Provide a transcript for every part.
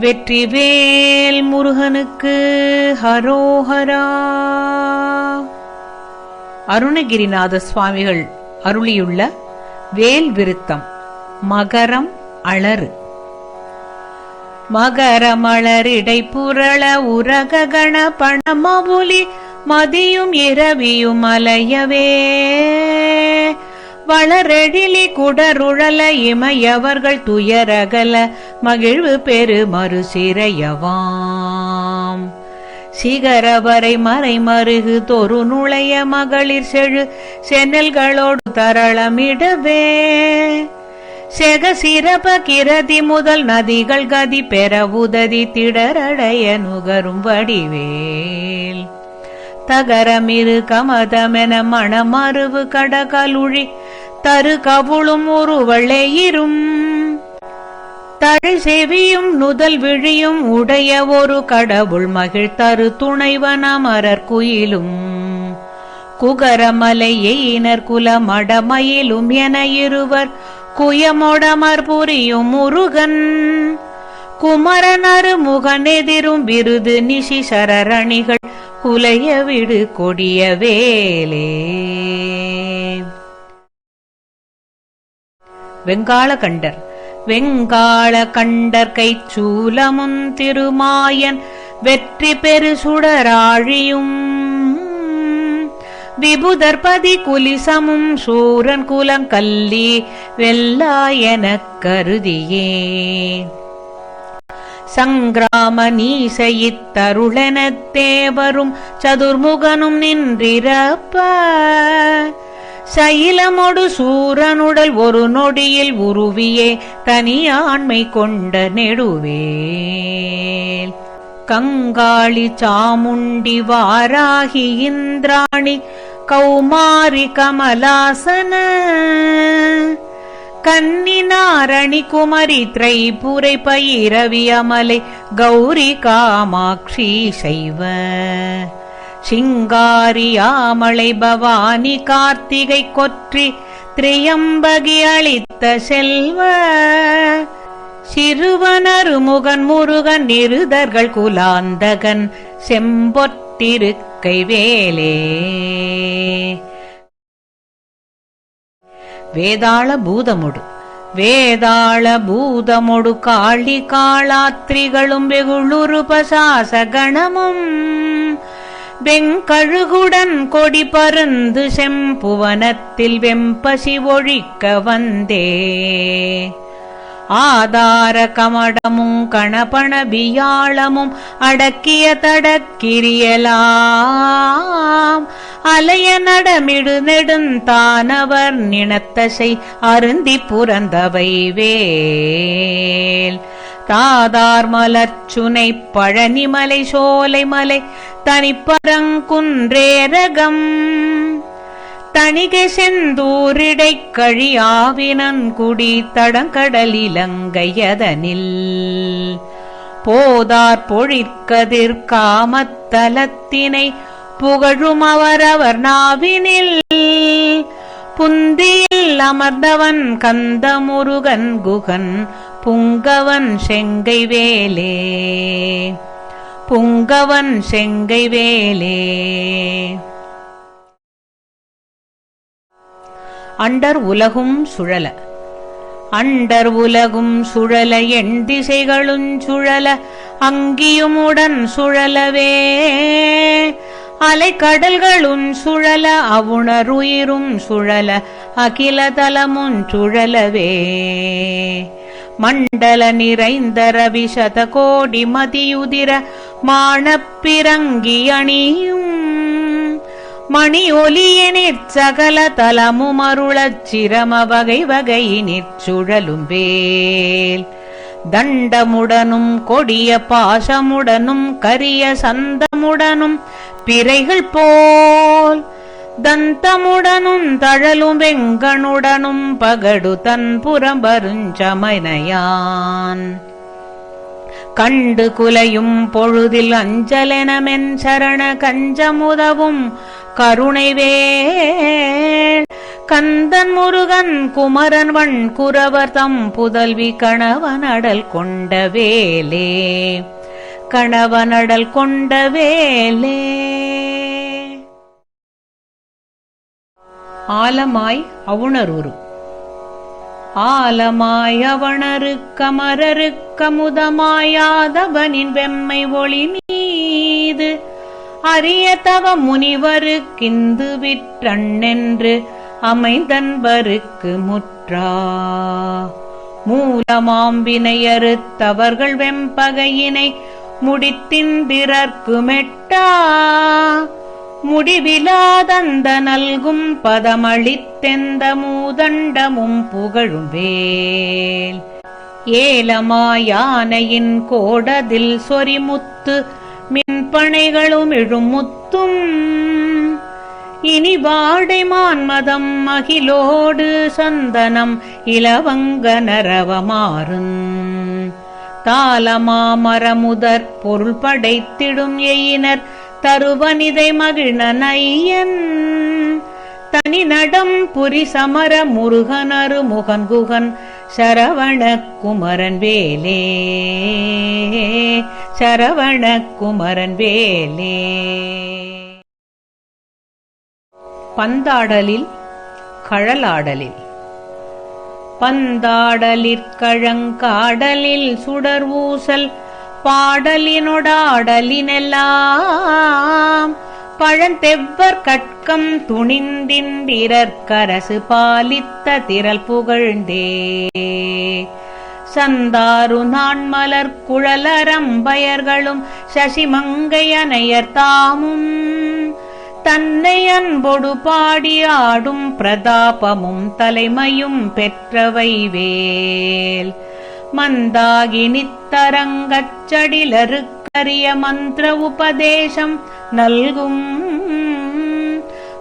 வெற்றிவேல் முருகனுக்கு ஹரோஹரா. அருணகிரிநாத சுவாமிகள் அருளியுள்ள வேல் விருத்தம் மகரம் அளறு மகரமலரிடை புரள உரக கண பணமபுலி மதியும் இரவியும் அலையவே. வளரெழிலி குடருழல இமையவர்கள் துயரகல மகிழ்வு பெரு மறுசிறையவாம். சிகரவரை மறை மருகு தொரு நுழைய மகளிர் செழு சென்னல்களோடு தரளமிடவே. செக சிறப கிரதி முதல் நதிகள் கதி பெற உததி திடரடைய நுகரும் வடிவேல். தகரமிரு கமதமென மணமருவு கடகலுழி தரு கவுளும் உருவளையிரும் தழை செவியும் நுதல் விழியும் உடைய ஒரு கடவுள் மகிழ் தரு துணைவன் அமரர் குயிலும். குகரமலை எயினர் குலமடமயிலும் என இருவர் குயமொடமர் புரியும் முருகன். குமரனரு முகனெதிரும் விருது நிஷி சரரணிகள் குலைய விடு கொடிய வேலே. வெங்காள கண்டர் வெங்காள கண்டர் கைச்சூலமும் திருமாயன் வெற்றி பெரு சுடராழியும். விபுதர்பதி குலிசமும் சூரன் குலங்கல்லி வெல்லாயனக் கருதியே. சங்கிராம நீசையித்தருளெனத் தேவரும் சதுர்முகனும் நின்றிரப்ப. சைலமொடு சூரனுடல் ஒரு நொடியில் உருவியே தனியாண்மை கொண்ட நெடுவேல். கங்காளி சாமுண்டி வாராகி இந்திராணி கௌமாரி கமலாசன. கன்னினாரணி குமரி திரைபுரை பயிரவி அமலை கௌரி காமாட்சி சைவ சிங்காரியாமலை பவானி கார்த்திகை கொற்றி திரியம்பகி அளித்த செல்வ. சிறுவனரு முகன் முருகன் நிருதர்கள் குலாந்தகன் செம்பொட்டிருக்கை வேலே. வேதாள பூதமொடு வேதாள பூதமொடு காளி காளாத்திரிகளும் வெகுளுரு பசாச கணமும் வெங்கழுகுடன் கொடி பருந்து செம்புவனத்தில் வெம்பசி ஒழிக்க வந்தே. ஆதார கமடமும் கணபண வியாழமும் அடக்கிய தடக்கிரியலா. அலைய நடமிடு நெடுந்தானவர் நினத்தசை அருந்தி புறந்தவை வேல். தாதார் மலர்ச்சுனை பழனிமலை சோலை மலை தனிப்பரங்குன்றேரகம் தணிகை செந்தூரிடை கழியாவினன்குடி தடங்கடலிலங்கையதனில் போதார் பொழிற்கதிர் காமத்தலத்தினை புகழும் அவரவர் நாவினில். புந்தியில் அமர்ந்தவன் கந்த முருகன் குகன் புங்கவன் செங்கை வேலே. புங்கவன் செங்கை வேலே. அண்டர் உலகும் சுழல. அண்டர் உலகும் சுழல எண் திசைகளும் சுழல அங்கியுமுடன் சுழலவே. அலை கடல்களும் சுழல அவுணருயிரும் சுழல அகில தலமும் சுழலவே. மண்டல நிறைந்த ரவி சத கோடி மதியுதிர மானப்பிரங்கி அணியும். மணி ஒலியனிற் சகல தலமும் அருளச் சிரம வகை வகையினிற் சுழலும் வேல். தண்டமுடனும் கொடிய பாசமுடனும் கரிய சந்தமுடனும் பிறைகள் போல் தந்தமுடனும் தழலும் வெங்கனுடனும் பகடு தன் புறம்பருஞ்சமனையான் கண்டு குலையும் பொழுதில் அஞ்சலெனமென் சரண கஞ்சமுதவும் கருணைவே கந்தன் முருகன் குமரன் வண் குரவர் தம் புதல்வி கணவனடல் கொண்ட வேலே. கணவனடல் கொண்ட வேலே. ஆலமாய் அவுணரூரு. ஆலமாய் அவணருக்கமரருக்கமுதமாயாதவனின் வெம்மை ஒளி மீது. அரிய தவ முனிவருக்கிந்து விற்றண்ணென்று அமைந்தன்பருக்கு முற்றா. மூலமாம்பினையறுத்தவர்கள் வெம்பகையினை முடித்திந்திரர்க்கு மெட்டா. முடிவிலாதந்த நல்கும் பதமளித்தெந்த மூதண்டமும் புகழும் வேல். ஏலமாயானையின் கோடதில் சொரிமுத்து மின்பனைகளும் இழுமுத்தும். இனி வாடை மான்மதம் மகிழோடு சந்தனம் இளவங்க நரவமாறும். தாளமாமரமுதற் பொருள் படைத்திடும் எயினர் தருவனிதை மகிழ்ன நையன். தனி நடம் புரி சமர முருகனரு முகன் குகன் சரவண குமரன் வேலே. சரவண குமரன் வேலே. பந்தாடலில் கழலாடலில். பந்தாடலிற்கழங்காடலில் சுடர் ஊசல் பாடலினொடாடலினெல்லாம். பழந்தெவ்வர் கட்கம் துணிந்திந்திரற்கரசு பாலித்த திரள் புகழ்ந்தே. சந்தாரு நான் மலர் குழலரம்பயர்களும் சசிமங்கையனையர் தாமும். தன்னை அன்பொடு பாடி ஆடும் பிரதாபமும் தலைமையும் பெற்றவை வேல். மந்தாகி சடிலருக்கரிய மந்திர உபதேசம் நல்கும்.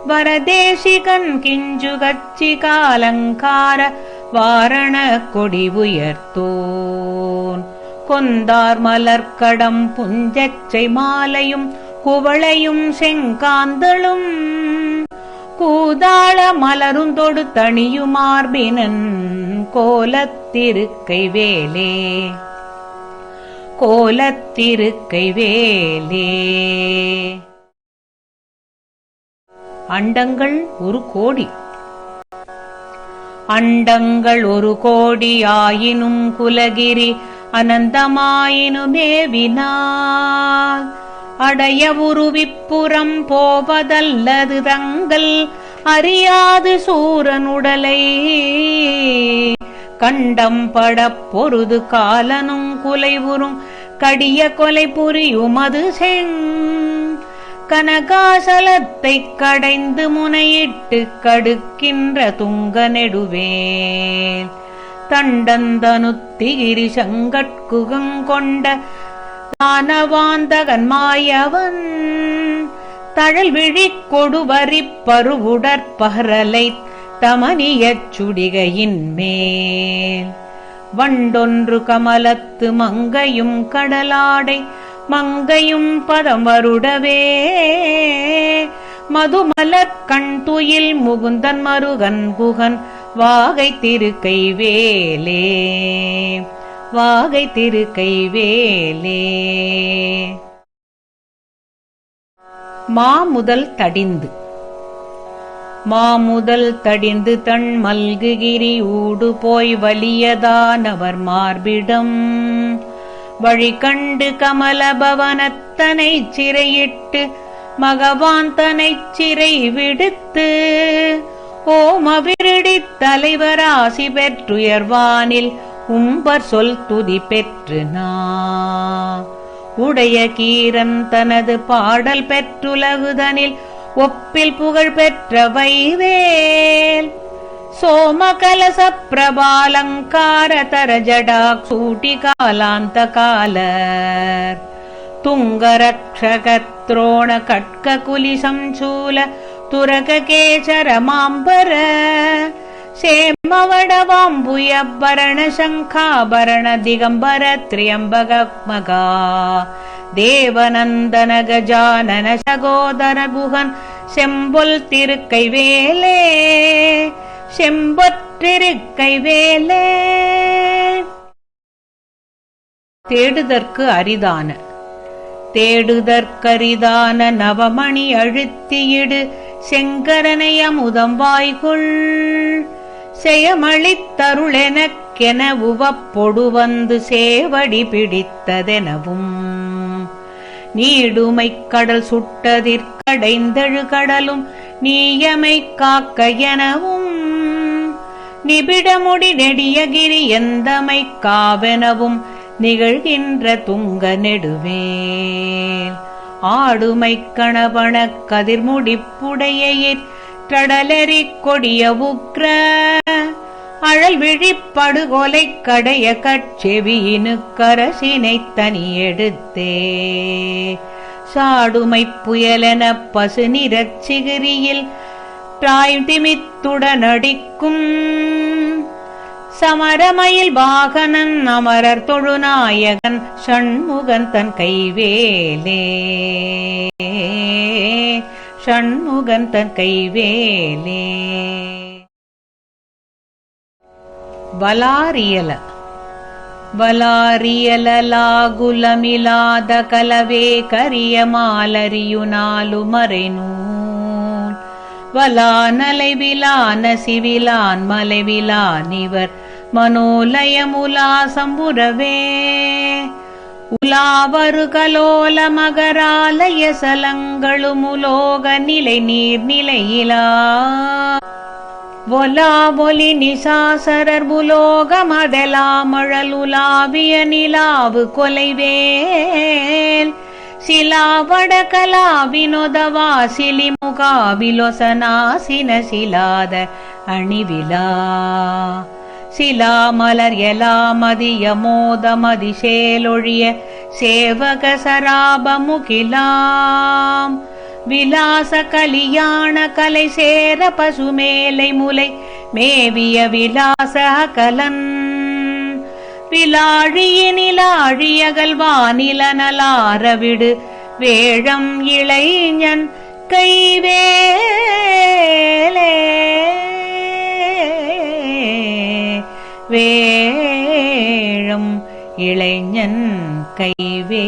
வரதேசிகன் கிஞ்சுகச்சி காலங்கார வாரண கொடி உயர்த்தோன். கொந்தார் மலர்க்கடம் புஞ்சச்சை மாலையும் குவளையும் செங்காந்தளும் கூதாள மலரும் தொடு தணியுமார்பினன் கோலத்திருக்கை வேலே கோலத்திருக்கை வேலே அண்டங்கள் ஒரு கோடி. அண்டங்கள் ஒரு கோடி ஆயினும் குலகிரி அனந்தமாயினுமே வினா அடைய உருவிப்புறம் போவதல்லது தங்கள் அறியாது சூரனுடலை. கண்டம் படப் பொருது காலனும் குலைவுறும் கடிய கொலை புரியுமது செங். கனகாசலத்தைக் கடைந்து முனையிட்டு கடுக்கின்ற துங்க நெடுவேல் தண்டந்தனுத்திகிரி சங்கட்குகங்கொண்ட தானவாந்தகன் மாயவன். தழல் விழிக் கொடுவரிப் பருவுடற்பகரலை தமனியச் சுடிகையின் மேல். வண்டொன்று கமலத்து மங்கையும் கடலாடை மங்கையும் பதம் வருடவே. மதுமலர் கண் துயில் முகுந்தன் மருகன் குகன் வாகை திருக்கை வேலே. வாகை திருக்கை வேலே. மாமுதல் தடிந்து. மாமுதல் தடிந்து தன் மல்குகிரி ஊடு போய் வலியதானவர் மார்பிடம். வழி கண்டு கமலபவனத்தனைச் சிறையிட்டு மகவான் தனை சிறை விடுத்து ஓமவிருடித் தலைவராசி பெற்றுயர்வானில் உம்பர் சொல் துதி பெற்று நா. உடைய கீரன் தனது பாடல் பெற்றுலகுதனில் ஒப்பில் புகழ் பெற்ற வைவேல். சோமகலச பிரபாலங்கார தர ஜடா சூட்டி காலாந்த காலர். துங்கரக்ஷகத்ரோண கட்க குலிசம் சூல துரக கேசர மாம்பர சேமவடவாம்புயபரண சங்காபரண திகம்பர திரியம்பக தேவநந்தன கஜானன சகோதர குகன் செம்பொல் திருக்கை வேலே செம்பொற்றிருக்கை வேலே தேடுதற்கு அரிதான தேடுதற்கரிதான நவமணி அழுத்தியிடு செங்கரனை அமுதம் வாய்கொள். செயமளித்தருளெனக்கென உவப்பொடு வந்து சேவடி பிடித்ததெனவும். நீடுமைக் கடல் சுட்டதிற்கடைந்தழு கடலும் நீயமை காக்க எனவும் நிபிடமுடி நெடியகிரி எந்தமை காவெனவும் நிகழ்கின்ற துங்க நெடுவேல் ஆடுமை கணவன கதிர்முடிப்புடையிற் கடலெறிக் கொடிய உக்ர அழல் விழிப்படுகொலை கடைய கட்செவியினு கரசினைத் தனியெடுத்தே. சாடுமை புயலென பசு நிறச் சிகிரியில் பிராய்திமித்துடனடிக்கும் சமரமயில் வாகனன் அமரர் தொழுநாயகன் ஷண்முகன் தன் கைவேலே. ஷண்முகன் தன் கைவேலே. ಬಲಾರಿಯಲ ಬಲಾರಿಯಲಾಗುಲಮಿಲಾದ ಕಲವೇ ಕರಿಯ ಮಾಲರಿಯು ನಾಲು ಮರೆನೂ వలానలవిలాన సివిలాన్ మలవిలానివర్ మనోలయములాసమురవే ఉలావరు కలోల మగరాలయ సలంగళుములోగ నిలై నీర్ నిలయిలా ஒலா ஒலி நிசாசரர் புலோகமதலாமழலுலாவிய நிலாவு கொலைவேல். சிலாவட கலா வினோதவா சிலி முகாபிலொசனாசின சிலாத அணிவிலா சிலாமலர் எலாமதிய மோதமதி சேலொழிய சேவக சராபமுகிலாம் விலாச கலியாண கலை சேர பசுமேலை முலை மேவிய விலாச அகலன். விலாழியினிலாழியகல்வானில வானிலனலாரவிடு வேழம் இளைஞன் கைவேலே வேழம் இளைஞன் கைவே